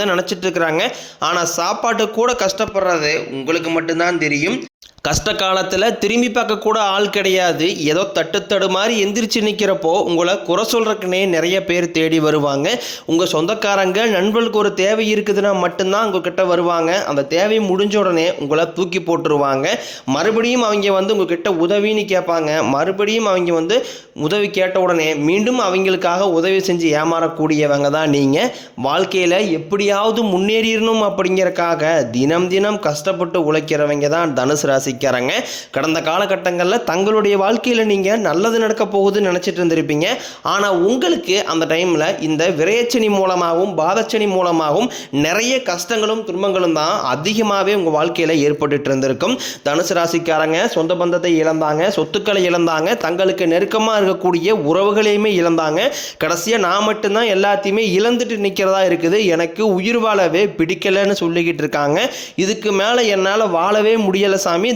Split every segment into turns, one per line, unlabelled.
தான் நினச்சிட்டு இருக்கிறாங்க. ஆனால் சாப்பாட்டு கூட கஷ்டப்படுறது உங்களுக்கு மட்டும்தான் தெரியும். கஷ்ட காலத்தில் திரும்பி பார்க்கக்கூட ஆள் கிடையாது. ஏதோ தட்டு தடு மாதிரி எந்திரிச்சு நிற்கிறப்போ உங்களை குறை சொல்கிறக்குனே நிறைய பேர் தேடி வருவாங்க. உங்கள் சொந்தக்காரங்க நண்பர்களுக்கு ஒரு தேவை இருக்குதுன்னா மட்டும்தான் உங்ககிட்ட வருவாங்க. அந்த தேவை முடிஞ்ச உடனே உங்களை தூக்கி போட்டுருவாங்க. மறுபடியும் அவங்க வந்து உங்ககிட்ட உதவின்னு கேட்பாங்க. மறுபடியும் அவங்க வந்து உதவி கேட்ட உடனே மீண்டும் அவங்களுக்காக உதவி செஞ்சு ஏமாறக்கூடியவங்க தான் நீங்கள் வாழ்க்கையில் எப்படியாவது முன்னேறிடணும் அப்படிங்கிறக்காக தினம் தினம் கஷ்டப்பட்டு உழைக்கிறவங்க தான் தனுசு சந்திக்கிறாங்க. கடந்த காலகட்டங்களில் தங்களுடைய வாழ்க்கையில் நீங்கள் நல்லது நடக்க போகுதுன்னு நினச்சிட்டு இருந்திருப்பீங்க. ஆனால் உங்களுக்கு அந்த டைமில் இந்த விரையச்சனி மூலமாகவும் பாதச்சனி மூலமாகவும் நிறைய கஷ்டங்களும் துன்பங்களும் தான் அதிகமாகவே உங்கள் வாழ்க்கையில் ஏற்பட்டுட்டு இருந்திருக்கும். தனுசு ராசிக்காரங்க சொந்த பந்தத்தை இழந்தாங்க சொத்துக்களை இழந்தாங்க தங்களுக்கு நெருக்கமாக இருக்கக்கூடிய உறவுகளையுமே இழந்தாங்க. கடைசியாக நான் மட்டும்தான் எல்லாத்தையுமே இழந்துட்டு நிற்கிறதா இருக்குது. எனக்கு உயிர் வாழவே பிடிக்கலைன்னு சொல்லிக்கிட்டு இருக்காங்க. இதுக்கு மேலே என்னால் வாழவே முடியலை சாமி.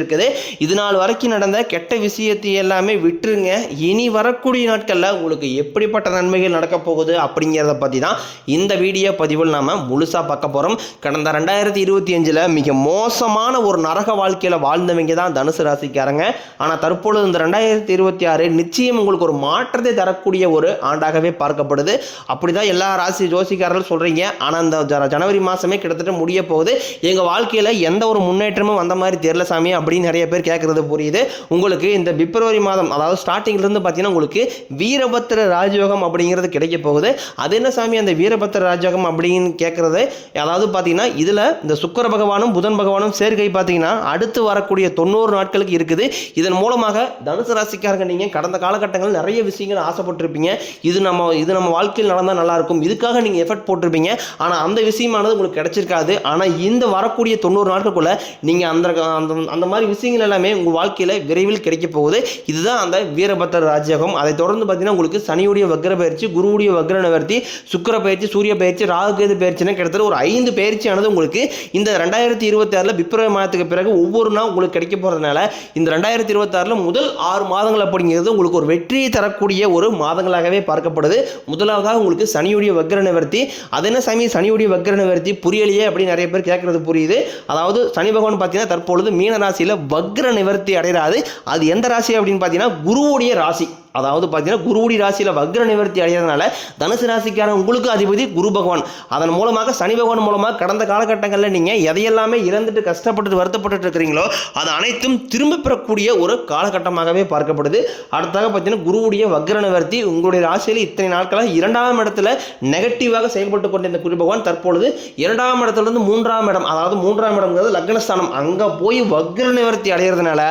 இருக்குது. இது நாள் வரைக்கும் நடந்த கெட்ட விஷயத்தை எல்லாமே விட்டுருங்க. இனி வரக்கூடிய நாட்களில் உங்களுக்கு எப்படிப்பட்ட நன்மைகள் நடக்க போகுது அப்படிங்கிறத பற்றி தான் இந்த வீடியோ பதிவில் நாம் முழுசாக பார்க்க போகிறோம் கடந்த ரெண்டாயிரத்தி இருபத்தி அஞ்சில் மிக மோசமான ஒரு நரக வாழ்க்கையில் வாழ்ந்தவங்க தான் தனுசு ராசிக்காரங்க. ஆனால் தற்பொழுது இந்த ரெண்டாயிரத்தி இருபத்தி ஆறு நிச்சயம் உங்களுக்கு ஒரு மாற்றத்தை தரக்கூடிய ஒரு ஆண்டாகவே பார்க்கப்படுது. அப்படி தான் எல்லா ராசி ஜோசிக்காரர்கள் சொல்கிறீங்க ஆனால் இந்த ஜ- ஜனவரி மாதமே கிட்டத்தட்ட முடிய போகுது. எங்கள் வாழ்க்கையில் எந்த ஒரு முன்னேற்றமும் வந்த மாதிரி தெரியல சாமி. அப்படின்னு நிறைய பேர் கேட்குறது புரியுது. உங்களுக்கு இந்த பிப்ரவரி மாதம் அதாவது ஸ்டார்டிங்லேருந்து பார்த்தீங்கன்னா உங்களுக்கு வீரபத்திர ராஜயோகம் அப்படிங்கிறது கிடைக்க போகுது. அது என்ன சாமி? அந்த வீரபத்திர ராஜயோகம் அப்படின்னு கேட்குறது அதாவது பார்த்தீங்கன்னா இதில் இந்த சுக்கர பகவானும் புதன் பகவானும் சேர்க்கை பார்த்தீங்கன்னா அடுத்து வரக்கூடிய தொண்ணூறு நாட்களுக்கு இருக்குது. இதன் மூலமாக தனுசு ராசிக்காரங்க நீங்கள் கடந்த காலகட்டங்களில் நிறைய விஷயங்கள் ஆசைப்பட்டிருப்பீங்க. இது நம்ம இது நம்ம வாழ்க்கையில் நடந்தால் நல்லாயிருக்கும் இதுக்காக நீங்கள் எஃபர்ட் போட்டிருப்பீங்க. ஆனால் அந்த விஷயமானது உங்களுக்கு கிடைச்சிருக்காது. ஆனால் இந்த வரக்கூடிய தொண்ணூறு நாட்களுக்குள்ளே நீங்கள் அந்த அந்த அந்த மாதிரி மாதிரி விஷயங்கள் எல்லாமே உங்கள் வாழ்க்கையில் விரைவில் கிடைக்க போகுது. இதுதான் அந்த வீரபத்திர ராஜ்யகம் அதை தொடர்ந்து பார்த்தீங்கன்னா உங்களுக்கு சனியுடைய வக்ர பயிற்சி குருவுடைய வக்ர நிவர்த்தி சுக்கர பயிற்சி சூரிய பயிற்சி ராகுகேது பயிற்சினா கிட்டத்தட்ட ஒரு ஐந்து பயிற்சியானது உங்களுக்கு இந்த ரெண்டாயிரத்தி இருபத்தி ஆறில் பிப்ரவரி மாதத்துக்கு பிறகு ஒவ்வொரு நாள் உங்களுக்கு கிடைக்க போகிறதுனால இந்த ரெண்டாயிரத்தி இருபத்தாறில் முதல் ஆறு மாதங்கள் அப்படிங்கிறது உங்களுக்கு ஒரு வெற்றியை தரக்கூடிய ஒரு மாதங்களாகவே பார்க்கப்படுது. முதலாவதாக உங்களுக்கு சனியுடைய வக்ர நிவர்த்தி. அது என்ன சாமி? சனியுடைய வக்ர நிவர்த்தி. புரியலையே அப்படின்னு நிறைய பேர் கேட்கறது புரியுது. அதாவது சனி பகவான் பார்த்தீங்கன்னா தற்பொழுது மீன ராசியில் வக்ர நிவர்த்தி அடைகிறாது அது எந்த ராசி அப்படின்னு பார்த்தீங்கன்னா குருவுடைய ராசி. அதாவது பார்த்தீங்கன்னா குருவுடி ராசியில் வக்ர நிவர்த்தி அடைகிறதுனால தனுசு ராசிக்கான உங்களுக்கு அதிபதி குரு பகவான். அதன் மூலமாக சனி பகவான் மூலமாக கடந்த காலகட்டங்களில் நீங்கள் எதையெல்லாமே இறந்துட்டு கஷ்டப்பட்டு வருத்தப்பட்டு இருக்கிறீங்களோ அது அனைத்தும் திரும்ப பெறக்கூடிய ஒரு காலகட்டமாகவே பார்க்கப்படுது. அடுத்தாக பார்த்தீங்கன்னா குருவுடைய வக்ர நிவர்த்தி உங்களுடைய ராசியில் இத்தனை நாட்களாக இரண்டாம் இடத்துல நெகட்டிவாக செயல்பட்டு கொண்டிருந்த குரு பகவான் தற்பொழுது இரண்டாம் இடத்துலேருந்து மூன்றாம் இடம் அதாவது மூன்றாம் இடம்ங்கிறது லக்னஸ்தானம். அங்கே போய் வக்ர நிவர்த்தி அடைகிறதுனால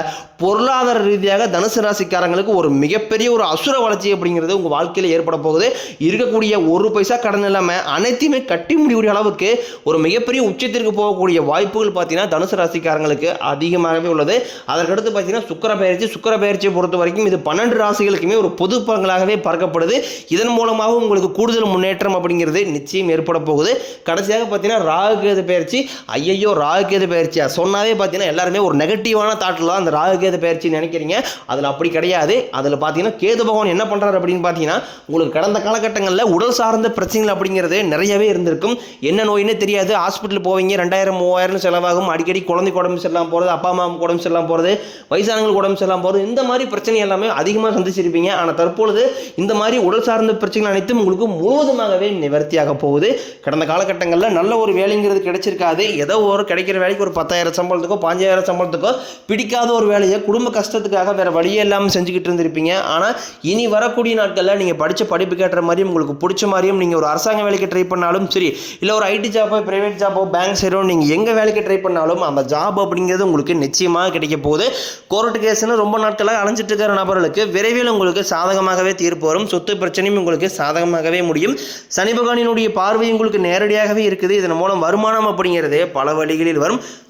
பொருளாதார ரீதியாக தனுசு ராசிக்காரங்களுக்கு ஒரு மிகப்பெரிய ஒரு அசுர வளர்ச்சி அப்படிங்கிறது உங்கள் வாழ்க்கையில் ஏற்பட போகுது. இருக்கக்கூடிய ஒரு பைசா கடன் இல்லாமல் அனைத்தையுமே கட்டி முடியக்கூடிய அளவுக்கு ஒரு மிகப்பெரிய உச்சத்திற்கு போகக்கூடிய வாய்ப்புகள் பார்த்தீங்கன்னா தனுசு ராசிக்காரங்களுக்கு அதிகமாகவே உள்ளது. அதற்கடுத்து பார்த்தீங்கன்னா சுக்கர பயிற்சி சுக்கர பயிற்சியை பொறுத்த வரைக்கும் இது பன்னெண்டு ராசிகளுக்குமே ஒரு பொது பங்களாகவே பார்க்கப்படுது. இதன் மூலமாக உங்களுக்கு கூடுதல் முன்னேற்றம் அப்படிங்கிறது நிச்சயம் ஏற்பட போகுது. கடைசியாக பார்த்தீங்கன்னா ராகுகேது பயிற்சி. ஐயையோ ராகுகேது பயிற்சியா? சொன்னாவே பார்த்தீங்கன்னா எல்லாருமே ஒரு நெகட்டிவான தாட்டில் தான் அந்த ராகுகேது பயிற்சி நினைக்கிறீங்க. அதில் அப்படி கிடையாது. அதில் பார்த்தீங்கன்னா கேது பகவான் என்ன பண்ணுறாரு அப்படின்னு பார்த்தீங்கன்னா உங்களுக்கு கடந்த காலகட்டங்களில் உடல் சார்ந்த பிரச்சனைகள் அப்படிங்கிறது நிறையவே இருந்திருக்கும். என்ன நோயினே தெரியாது. ஹாஸ்பிட்டல் போவீங்க ரெண்டாயிரம் மூவாயிரம் செலவாகும். அடிக்கடி குழந்தைக்கு உடம்பு செல்லாம் போகிறது அப்பா அம்மாவுக்கு உடம்பு செல்லாம் போகிறது வயசானவங்களுக்கு உடம்பு செல்லாம் போகிறது இந்த மாதிரி பிரச்சனை எல்லாமே அதிகமாக சந்திச்சிருப்பீங்க. ஆனால் தற்பொழுது இந்த மாதிரி உடல் சார்ந்த பிரச்சனைகள் அனைத்தும் உங்களுக்கு முழுவதுமாகவே நிவர்த்தியாக போகுது. கடந்த காலகட்டங்களில் நல்ல ஒரு வேலைங்கிறது கிடைச்சிருக்காது. ஏதோ ஒரு கிடைக்கிற வேலைக்கு ஒரு பத்தாயிரம் சம்பளத்துக்கோ பாஞ்சாயிரம் சம்பளத்துக்கோ பிடிக்காத ஒரு வேலையை குடும்ப கஷ்டத்துக்காக வேறு வழியே இல்லாமல் செஞ்சுக்கிட்டு இருந்திருப்பீங்க. ஆனால் இனி வரக்கூடிய நாட்களில் நீங்கள் படித்த படிப்பு கேட்டுற மாதிரியும் உங்களுக்கு பிடிச்ச மாதிரியும் நீங்கள் ஒரு அரசாங்க வேலைக்கு ட்ரை பண்ணாலும் சரி இல்லை ஒரு ஐடி ஜாப்போ ப்ரைவேட் ஜாப்போ பேங்க் சைடோ நீங்கள் எங்கே வேலைக்கு ட்ரை பண்ணாலும் அந்த ஜாப் அப்படிங்கிறது உங்களுக்கு நிச்சயமாக கிடைக்க போகுது. கோர்ட்டு கேஸ்னு ரொம்ப நாட்களாக அலைஞ்சிட்டு இருக்கிற நபர்களுக்கு விரைவில் உங்களுக்கு சாதகமாகவே தீர்ப்பு வரும். சொத்து பிரச்சனையும் உங்களுக்கு சாதகமாகவே முடியும். சனி பகவானினுடைய பார்வை உங்களுக்கு நேரடியாகவே இருக்குது. இதன் மூலம் வருமானம் அப்படிங்கிறது பல வழிகளில் வரும்.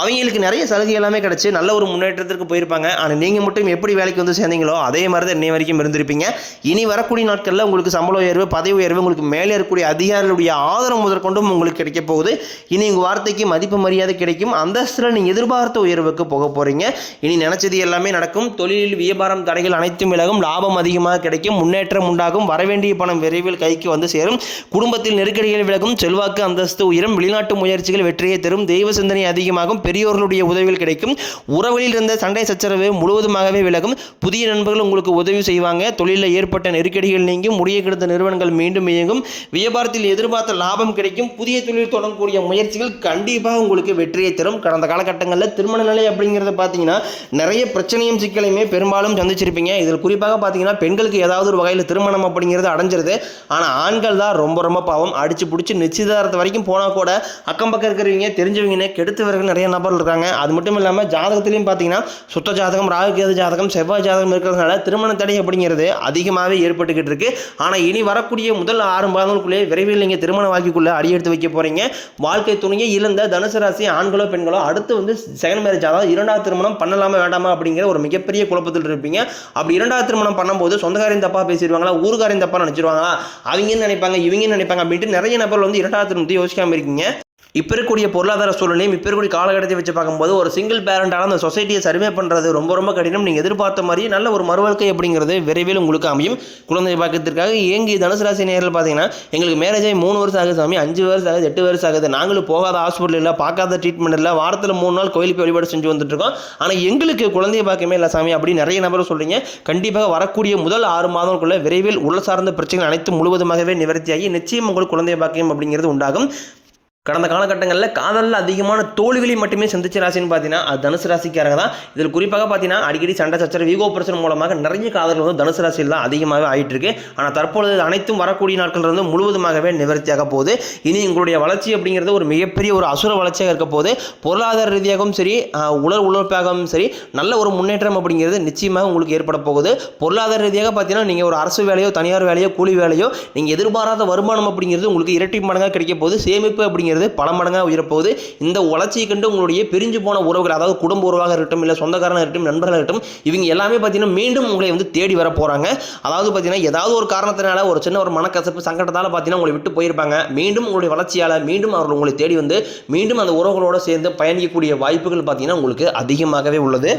அவங்களுக்கு நிறைய சலுகை எல்லாமே கிடச்சி நல்ல ஒரு முன்னேற்றத்திற்கு போயிருப்பாங்க. ஆனால் நீங்கள் மட்டும் எப்படி வேலைக்கு வந்து சேர்ந்தீங்களோ அதே மாதிரி தான் இன்னை வரைக்கும் இருந்திருப்பீங்க. இனி வரக்கூடிய நாட்களில் உங்களுக்கு சம்பள உயர்வு பதவி உயர்வு உங்களுக்கு மேலே இருக்கக்கூடிய அதிகாரிகளுடைய ஆதரவு முதற்கொண்டும் உங்களுக்கு கிடைக்க போகுது. இனி உங்கள் வார்த்தைக்கு மதிப்பு மரியாதை கிடைக்கும். அந்தஸ்தில் நீங்கள் எதிர்பார்த்த உயர்வுக்கு போக போகிறீங்க இனி நினச்சது எல்லாமே நடக்கும். தொழிலில் வியாபாரம் தடைகள் அனைத்தும் விலகும். லாபம் அதிகமாக கிடைக்கும். முன்னேற்றம் உண்டாகும். வரவேண்டிய பணம் விரைவில் கைக்கு வந்து சேரும். குடும்பத்தில் நெருக்கடிகள் விலகும். செல்வாக்கு அந்தஸ்து உயரும். வெளிநாட்டு முயற்சிகள் வெற்றியை தரும். தெய்வ சிந்தனை அதிகமாகும் பெரியோர்களுடைய உதவிகள் கிடைக்கும். உறவுகளில் இருந்த சண்டை சச்சரவு முழுவதுமாகவே விலகும். புதிய நண்பர்கள் உங்களுக்கு உதவி செய்வாங்க. தொழிலில் ஏற்பட்ட நெருக்கடிகள் நீங்கும். முடிய கிடந்த நிறுவனங்கள் மீண்டும் இயங்கும். வியாபாரத்தில் எதிர்பார்த்த லாபம் கிடைக்கும். புதிய தொழில் தொடங்கக்கூடிய முயற்சிகள் கண்டிப்பாக உங்களுக்கு வெற்றியை தரும். கடந்த காலகட்டங்களில் திருமண நிலை அப்படிங்கிறத பார்த்தீங்கன்னா நிறைய பிரச்சனையும் சிக்கலையுமே பெரும்பாலும் சந்திச்சிருப்பீங்க. இதில் குறிப்பாக பார்த்தீங்கன்னா பெண்களுக்கு ஏதாவது ஒரு வகையில் திருமணம் அப்படிங்கிறது அடைஞ்சிருது. ஆனால் ஆண்கள் தான் ரொம்ப ரொம்ப பாவம். அடிச்சு பிடிச்சி நிச்சயதாரத்து வரைக்கும் போனால் கூட அக்கம் பக்கம் இருக்கிறவங்க தெரிஞ்சவங்கன்னு கெடுத்தவர்கள் நிறைய நபர்கள் இருக்காங்க. அது மட்டும் இல்லாமல் ஜாதகத்திலையும் பார்த்தீங்கன்னா சுத்த ஜாதகம் ராகுகேது ஜாதகம் செவ்வாய் ஜாதகம் இருக்கிறதுனால திருமண தடை அப்படிங்கிறது அதிகமாகவே ஏற்பட்டுக்கிட்டு இருக்கு. ஆனால் இனி வரக்கூடிய முதல் ஆறு மாதங்களுக்குள்ளே விரைவில் நீங்கள் திருமண வாழ்க்கைக்குள்ளே அடியெடுத்து வைக்க போகிறீங்க வாழ்க்கை துணையை இழந்த தனுசு ராசி ஆண்களோ பெண்களோ அடுத்து வந்து செகண்ட் மேரேஜ் அதாவது இரண்டாவது திருமணம் பண்ணலாமா வேண்டாமா அப்படிங்கிற ஒரு மிகப்பெரிய குழப்பத்தில் இருப்பீங்க. அப்படி இரண்டாவது திருமணம் பண்ணும்போது சொந்தக்காரையும் தப்பாக பேசிடுவாங்களா ஊருக்காரையும் தப்பாக நினச்சிருவாங்களா அவங்கன்னு நினைப்பாங்க இவங்கன்னு நினைப்பாங்க அப்படின்ட்டு நிறைய நபர்கள் வந்து இரண்டாவது திருமணத்தை யோசிக்காமல் இருக்கீங்க. இப்போ இருக்கக்கூடிய பொருளாதார சூழ்நிலையும் இப்போ இருக்கக்கூடிய காலகட்டத்தை வச்சு பார்க்கும்போது ஒரு சிங்கிள் பேரண்டான அந்த சொசைட்டியை சர்வே பண்ணுறது ரொம்ப ரொம்ப கடினம். நீங்கள் எதிர்பார்த்த மாதிரி நல்ல ஒரு மறுவாழ்க்கை அப்படிங்கிறது விரைவில் உங்களுக்கு அமையும். குழந்தை பார்க்கறதுக்காக ஏங்கி தனுசு ராசி நேரில் பார்த்தீங்கன்னா எங்களுக்கு மேரேஜ் ஆகி மூணு வருஷம் ஆகுது சாமி அஞ்சு வருஷம் ஆகுது எட்டு வருஷம் ஆகுது. நாங்களும் போகாத ஹாஸ்பிட்டல் இல்லை பார்க்காத ட்ரீட்மெண்ட் இல்லை வாரத்தில் மூணு நாள் கோயிலுக்கு வழிபாடு செஞ்சு வந்துட்டுருக்கோம் ஆனால் எங்களுக்கு குழந்தைய பார்க்கவே இல்லை சாமி அப்படி நிறைய நபர் சொல்கிறீங்க கண்டிப்பாக வரக்கூடிய முதல் ஆறு மாதங்களுக்குள்ள விரைவில் உள்ள சார்ந்த பிரச்சனைகள் அனைத்து முழுவதுமாகவே நிவர்த்தியாகி நிச்சயம் உங்களுக்கு குழந்தைய பாக்கியம் அப்படிங்கிறது உண்டாகும். கடந்த காலகட்டங்களில் காதலில் அதிகமான தோல்விகளை மட்டுமே சந்திச்ச ராசின்னு பார்த்தீங்கன்னா அது தனுசு ராசிக்காரங்க தான். இதில் குறிப்பாக பார்த்தீங்கன்னா அடிக்கடி சண்டை சச்சர வீகோ பிரச்சனை மூலமாக நிறைய காதல்கள் வந்து தனுசு ராசியில் தான் அதிகமாகவே ஆகிட்டு இருக்கு ஆனால் தற்பொழுது அனைத்தும் வரக்கூடிய நாட்கள் இருந்து முழுவதுமாகவே நிவர்த்தியாக போகுது. இனி உங்களுடைய வளர்ச்சி அப்படிங்கிறது ஒரு மிகப்பெரிய ஒரு அசுர வளர்ச்சியாக இருக்க போது பொருளாதார ரீதியாகவும் சரி உலர் உழைப்பாகவும் சரி நல்ல ஒரு முன்னேற்றம் அப்படிங்கிறது நிச்சயமாக உங்களுக்கு ஏற்பட போகுது. பொருளாதார ரீதியாக பார்த்தீங்கன்னா நீங்கள் ஒரு அரசு வேலையோ தனியார் வேலையோ கூலி வேலையோ நீங்கள் எதிர்பாராத வருமானம் அப்படிங்கிறது உங்களுக்கு இரட்டை மடங்காக கிடைக்க போகுது. சேமிப்பு அப்படிங்கிறது அப்படிங்கிறது பல மடங்காக உயரப்போகுது. இந்த வளர்ச்சியை கண்டு உங்களுடைய பிரிஞ்சு போன உறவுகள் அதாவது குடும்ப உறவாக இருக்கட்டும் இல்லை சொந்தக்காரனாக இருக்கட்டும் நண்பர்களாக இருக்கட்டும் இவங்க எல்லாமே பார்த்தீங்கன்னா மீண்டும் உங்களை வந்து தேடி வர போகிறாங்க அதாவது பார்த்தீங்கன்னா ஏதாவது ஒரு காரணத்தினால ஒரு சின்ன ஒரு மனக்கசப்பு சங்கடத்தால் பார்த்தீங்கன்னா உங்களை விட்டு போயிருப்பாங்க. மீண்டும் உங்களுடைய வளர்ச்சியால் மீண்டும் அவர்கள் உங்களை தேடி வந்து மீண்டும் அந்த உறவுகளோடு சேர்ந்து பயணிக்கக்கூடிய வாய்ப்புகள் பார்த்தீங்கன்னா உங்களுக்கு அதிகமாகவே உள்ளது.